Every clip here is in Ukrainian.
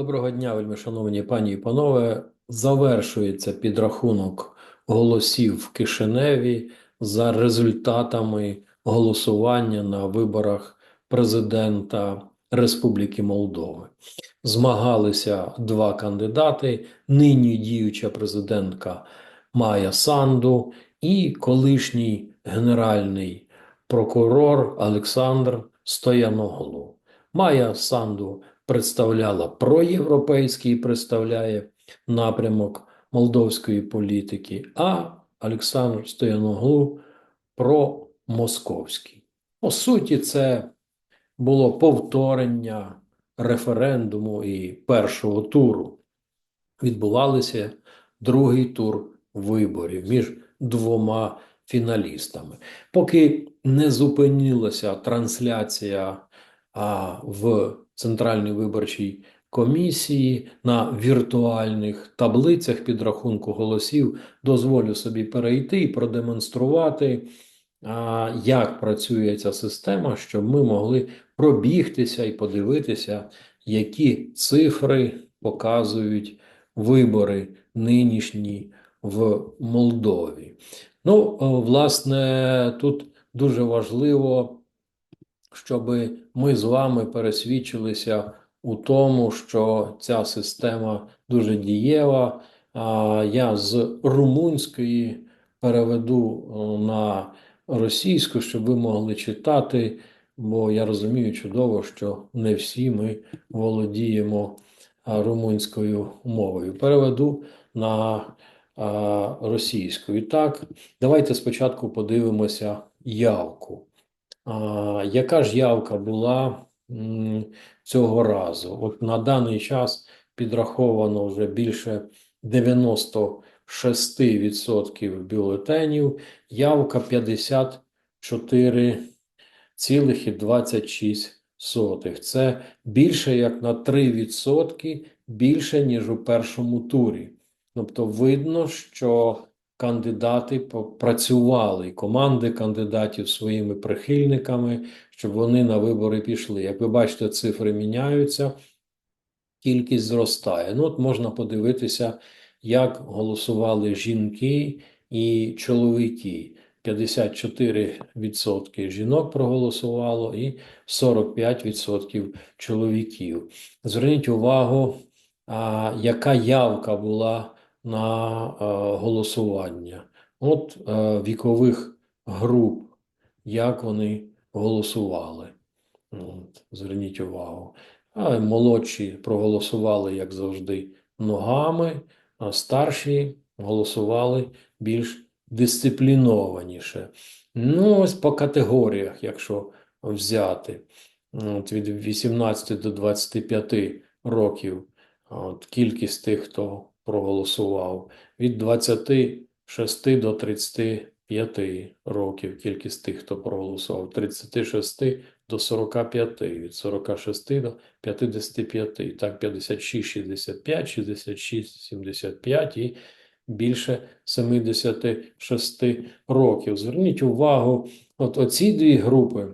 Доброго дня, вельми шановні пані і панове. Завершується підрахунок голосів в Кишиневі за результатами голосування на виборах президента Республіки Молдови. Змагалися два кандидати: нині діюча президентка Майя Санду і колишній генеральний прокурор Олександр Стояноглу. Майя Санду представляла проєвропейський, представляє напрямок молдовської політики, а Олександр Стояноглу промосковський. По суті, це було повторення референдуму і першого туру. Відбувалися другий тур виборів між двома фіналістами. Поки не зупинилася трансляція в Центральній виборчій комісії на віртуальних таблицях підрахунку голосів, дозволю собі перейти і продемонструвати, як працює ця система, щоб ми могли пробігтися і подивитися, які цифри показують вибори нинішні в Молдові. Ну, власне, тут дуже важливо щоб ми з вами пересвідчилися у тому, що ця система дуже дієва. Я з румунської переведу на російську, щоб ви могли читати, бо я розумію чудово, що не всі ми володіємо румунською мовою. Переведу на російську. І так, давайте спочатку подивимося явку. Яка ж явка була цього разу? От на даний час підраховано вже більше 96% бюлетенів, явка 54,26. Це більше як на 3% більше, ніж у першому турі. Тобто видно, що кандидати працювали, команди кандидатів своїми прихильниками, щоб вони на вибори пішли. Як ви бачите, цифри міняються, кількість зростає. Ну, от можна подивитися, як голосували жінки і чоловіки. 54% жінок проголосувало і 45% чоловіків. Зверніть увагу, яка явка була на е, голосування. От е, вікових груп, як вони голосували. От, Зверніть увагу. А молодші проголосували, як завжди, ногами, а старші голосували більш дисциплінованіше. Ну, ось по категоріях, якщо взяти от від 18 до 25 років, от кількість тих, хто проголосував. Від 26 до 35 років кількість тих, хто проголосував. 36 до 45, від 46 до 55, так 56, 65, 66, 75 і більше 76 років. Зверніть увагу, от оці дві групи,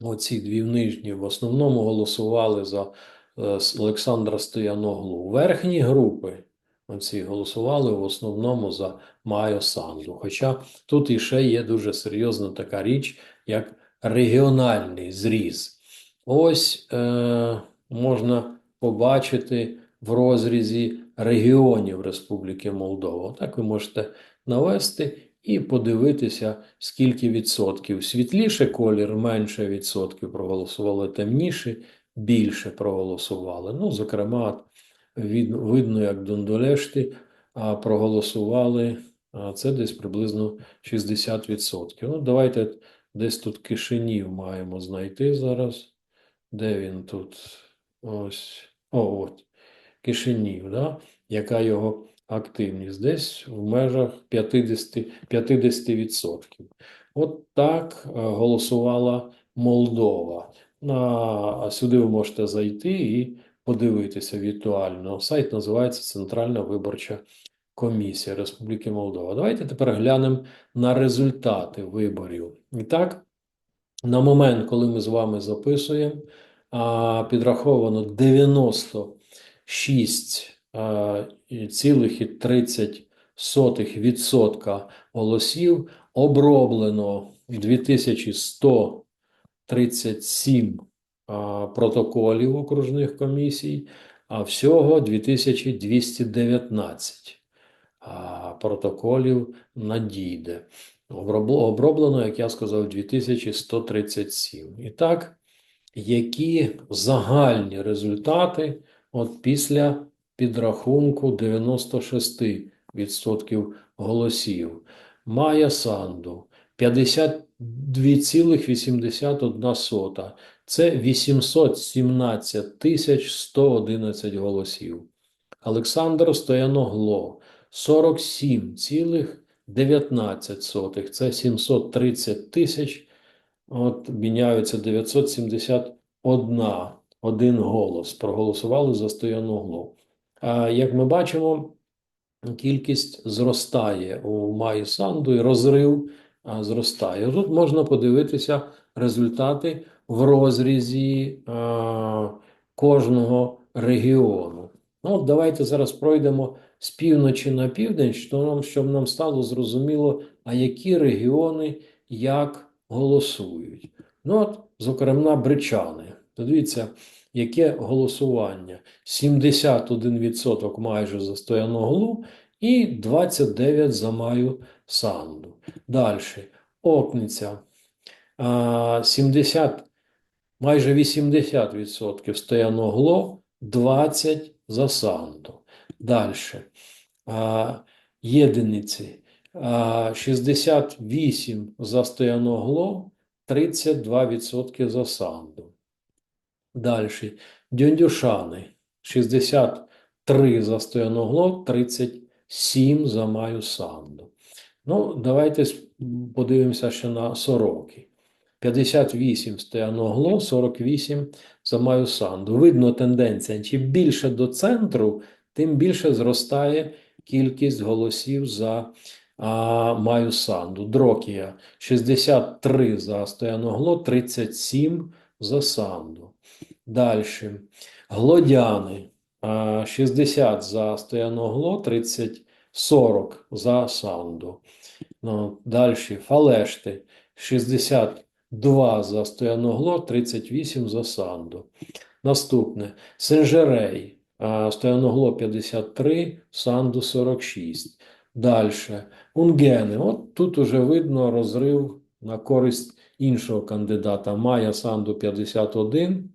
оці дві нижні, в основному голосували за е, Олександра Стояноглу. Верхні групи Оці голосували в основному за Майо Санду. Хоча тут іще є дуже серйозна така річ, як регіональний зріз. Ось е, можна побачити в розрізі регіонів Республіки Молдова. Так ви можете навести і подивитися, скільки відсотків. Світліше колір, менше відсотків проголосували, темніше, більше проголосували. Ну, зокрема, видно, як Дондолешти а, проголосували, це десь приблизно 60%. Ну, давайте десь тут Кишинів маємо знайти зараз. Де він тут? Ось. О, от. Кишинів, да? яка його активність? Десь в межах 50%. 50%. От так голосувала Молдова. А сюди ви можете зайти і подивитися віртуально. Сайт називається Центральна виборча комісія Республіки Молдова. Давайте тепер глянемо на результати виборів. І так, на момент, коли ми з вами записуємо, підраховано 6,30% голосів оброблено 2137 а, протоколів окружних комісій, а всього 2219 протоколів надійде. Оброблено, як я сказав, 2137. І так, які загальні результати от після підрахунку 96% голосів? Майя Санду 52,81. Це 817 тисяч 111 голосів. Олександр Стояногло 47,19. Це 730 тисяч. От міняються 971 один голос. Проголосували за Стояногло. А як ми бачимо, кількість зростає у Маї Санду і розрив зростає. Тут можна подивитися результати в розрізі а, кожного регіону. Ну, от давайте зараз пройдемо з півночі на південь, щоб нам стало зрозуміло, а які регіони як голосують. Ну, от, зокрема, бричани. Дивіться, яке голосування. 71% майже за Стояноглу і 29% за Маю Санду. Далі. Окниця. А, 70, майже 80% Стояногло, 20% за Санду. Далі. Єдиниці. А, 68 за Стояногло, 32% за Санду. Далі. Дюндюшани. 63 за Стояногло, 37 за Маю Санду. Ну, давайте подивимося ще на сороки. 58 Стояногло, 48 за Маю Санду. Видно тенденція. Чим більше до центру, тим більше зростає кількість голосів за а, Маю Санду. Дрокія 63 за Стояногло, 37 за Санду. Далі. Глодяни 60 за Стояногло, 30, 40 за Санду. Ну, далі. Фалешти 62 за Стояногло, 38 за Санду. Наступне. Сенжерей. Стояногло 53, Санду 46. Далі. Унгени. От тут уже видно розрив на користь іншого кандидата. Майя Санду 51,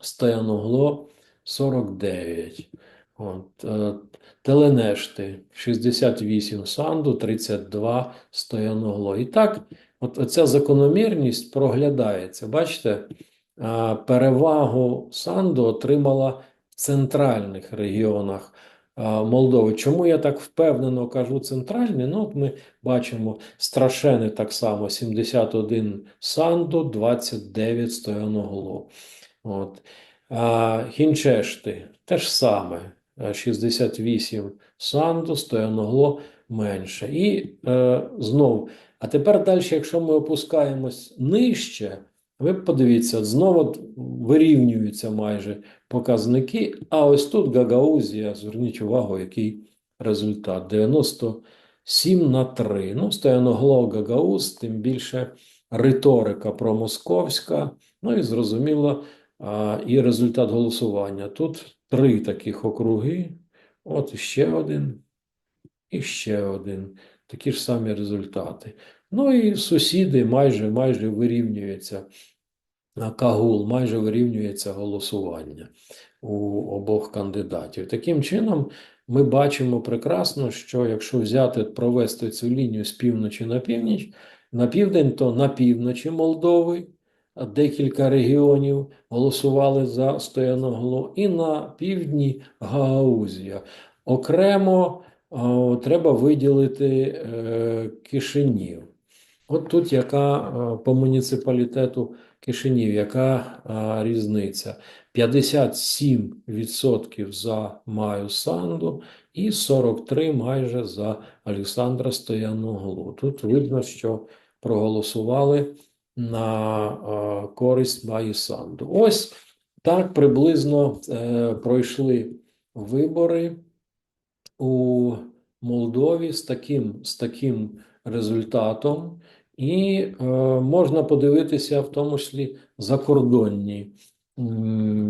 Стояногло 49. От, е, Теленешти 68 Санду, 32 Стояногло. І так, от оця закономірність проглядається. Бачите, перевагу Санду отримала в центральних регіонах Молдови. Чому я так впевнено кажу центральні? Ну, от ми бачимо Страшени так само 71 Санду, 29 Стояногло. От. Хінчешти теж саме. е, 68 Санду, Стояногло менше. І е, знов. А тепер далі, якщо ми опускаємось нижче, ви подивіться, знову вирівнюються майже показники. А ось тут Гагаузія, зверніть увагу, який результат. 97 на 3. Ну, Стояногло Гагауз, тим більше риторика промосковська. Ну і зрозуміло, а, і результат голосування. Тут три таких округи. От ще один, і ще один. Такі ж самі результати. Ну і сусіди майже, майже вирівнюється. Кагул майже вирівнюється голосування у обох кандидатів. Таким чином, ми бачимо прекрасно, що якщо взяти, провести цю лінію з півночі на північ, на південь, то на півночі Молдови декілька регіонів голосували за Стояногло, і на півдні Гагаузія. Окремо треба виділити е, Кишинів. От тут яка е, по муніципалітету Кишинів, яка е, різниця? 57% за Маю Санду і 43 майже за Олександра Стояноглу. Тут видно, що проголосували на користь Маї Санду. Ось так приблизно пройшли вибори у Молдові з таким, з таким результатом, і е, можна подивитися в тому числі закордонні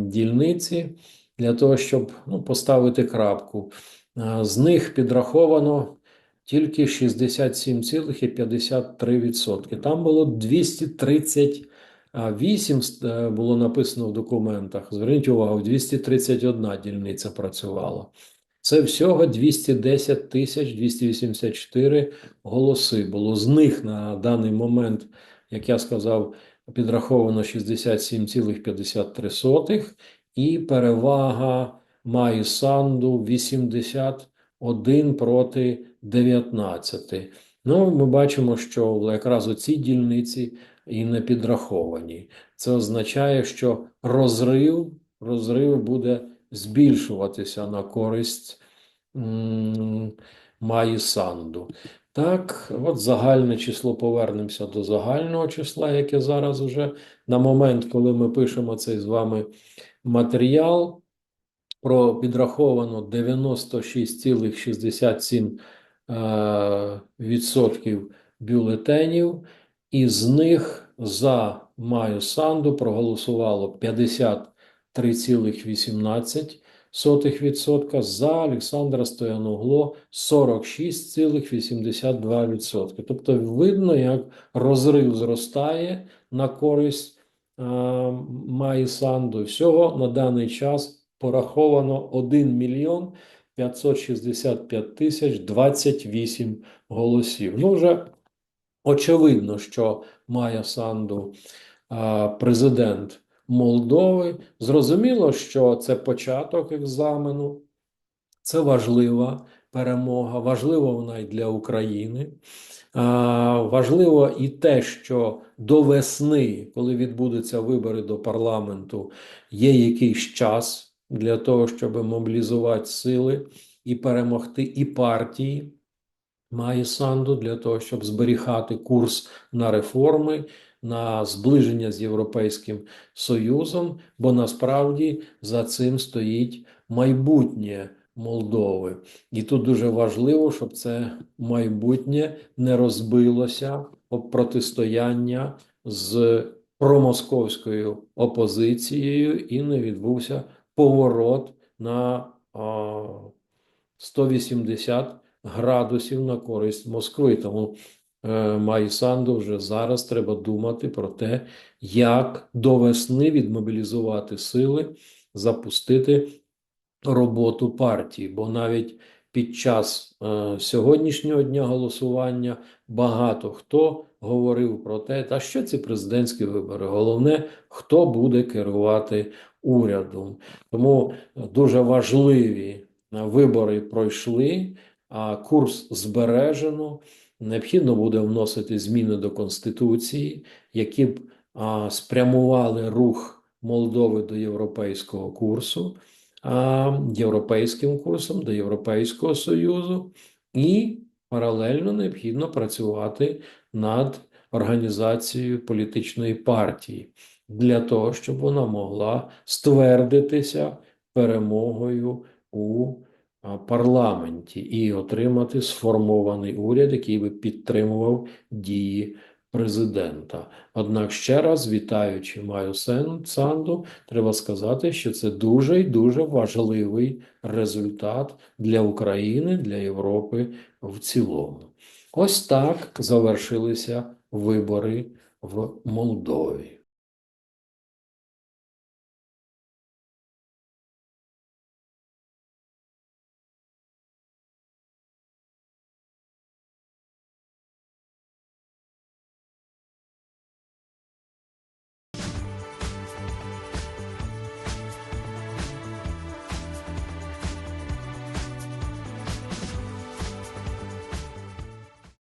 дільниці для того, щоб ну, поставити крапку. Е, З них підраховано тільки 67,53%. Там було 238 е, було написано в документах. Зверніть увагу, 231 дільниця працювала. Це всього 210 тисяч 284 голоси було. З них на даний момент, як я сказав, підраховано 67,53 і перевага має Санду 81 проти 19. Ну, ми бачимо, що якраз у цій дільниці і не підраховані. Це означає, що розрив, розрив буде збільшуватися на користь м, Маї Санду. Так, от загальне число, повернемося до загального числа, яке зараз вже на момент, коли ми пишемо цей з вами матеріал, про підраховано 96,67% е, бюлетенів, і з них за Маю Санду проголосувало 53,18%, за Олександра Стояногло 46,82%. Тобто видно, як розрив зростає на користь е, Маї Санду. Всього на даний час пораховано 1 мільйон 565 тисяч 28 голосів. Ну, вже очевидно, що Майя Санду а, президент Молдови. Зрозуміло, що це початок екзамену, це важлива перемога, важлива вона і для України. Важливо і те, що до весни, коли відбудуться вибори до парламенту, є якийсь час для того, щоб мобілізувати сили і перемогти і партії. Має Санду для того, щоб зберігати курс на реформи, на зближення з Європейським Союзом, бо насправді за цим стоїть майбутнє Молдови. І тут дуже важливо, щоб це майбутнє не розбилося об протистояння з промосковською опозицією і не відбувся поворот на 180 градусів на користь Москви. Тому Майсанду вже зараз треба думати про те, як до весни відмобілізувати сили, запустити роботу партії. Бо навіть під час е, сьогоднішнього дня голосування багато хто говорив про те, та що ці президентські вибори. Головне, хто буде керувати урядом. Тому дуже важливі е, вибори пройшли, а курс збережено. Необхідно буде вносити зміни до Конституції, які б а, спрямували рух Молдови до європейського курсу, а, європейським курсом до Європейського Союзу, і паралельно необхідно працювати над організацією політичної партії для того, щоб вона могла ствердитися перемогою у парламенті і отримати сформований уряд, який би підтримував дії президента. Однак ще раз, вітаючи Маю Санду, треба сказати, що це дуже і дуже важливий результат для України, для Європи в цілому. Ось так завершилися вибори в Молдові.